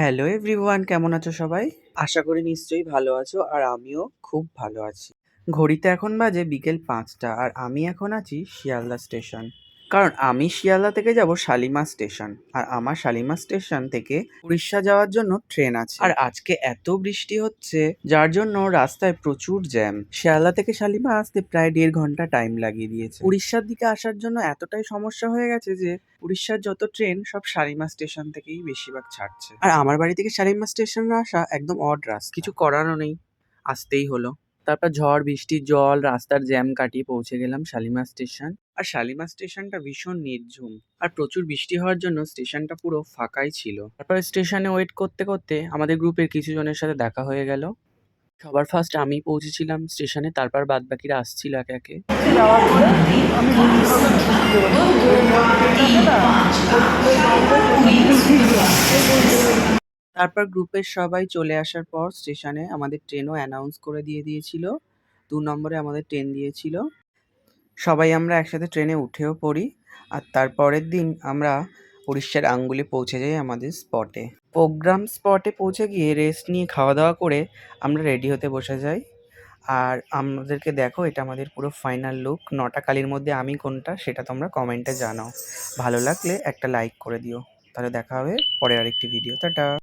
Hello everyone কেমন আছো সবাই? আশা করি নিশ্চয়ই ভালো আছো আর আমিও খুব ভালো আছি। ঘড়িতে এখন বাজে বিকেল পাঁচটা আর আমি এখন আছি শিয়ালদা স্টেশন। কারণ আমি শিয়ালদা থেকে যাব শালিমা স্টেশন, আর আমার শালিমা স্টেশন থেকে উড়িষ্যা যাওয়ার জন্য ট্রেন আছে। আর আজকে এত বৃষ্টি হচ্ছে, যার জন্য রাস্তায় প্রচুর জ্যাম। শিয়ালদা থেকে শালিমা আসতে প্রায় দেড় ঘণ্টা টাইম লাগিয়ে দিয়েছে। উড়িষ্যার দিকে আসার জন্য এতটাই সমস্যা হয়ে গেছে যে, উড়িষ্যার যত ট্রেন সব শালিমা স্টেশন থেকেই বেশিরভাগ ছাড়ছে। আর আমার বাড়ি থেকে শালিমা স্টেশনে আসা একদম অড রাস্তা। কিছু করারও নেই, আসতেই হলো। তারপর ঝড় বৃষ্টি জল রাস্তার জ্যাম কাটিয়ে পৌঁছে গেলাম শালিমা স্টেশন আর শালিমা স্টেশনটা ভীষণ নির্ঝুম আর প্রচুর বৃষ্টি হওয়ার জন্য স্টেশনটা পুরো ফাঁকাই ছিল তারপর স্টেশনে ওয়েট করতে করতে আমাদের গ্রুপের কিছু জনের সাথে দেখা হয়ে গেল সবার ফার্স্ট আমি পৌঁছেছিলাম স্টেশনে তারপর বাদ বাকিরা আসছিল একে একে তারপর গ্রুপের সবাই চলে আসার পর স্টেশনে আমাদের ট্রেনও অ্যানাউন্স করে দিয়ে দিয়েছিল। দু নম্বরে আমাদের ট্রেন দিয়েছিল। সবাই আমরা একসাথে ট্রেনে উঠেও পড়ি। আর তারপরের দিন আমরা উড়িষ্যার আঙ্গুলে পৌঁছে যাই আমাদের স্পটে প্রোগ্রাম স্পটে পৌঁছে গিয়ে রেস্ট নিয়ে খাওয়া দাওয়া করে আমরা রেডি হতে বসে যাই। আর আমাদেরকে দেখো, এটা আমাদের পুরো ফাইনাল লুক নটা কালির মধ্যে আমি কোনটা সেটা তোমরা কমেন্টে জানাও। ভালো লাগলে একটা লাইক করে দিও। তাহলে দেখা হবে পরের আরেকটি ভিডিও টাটা!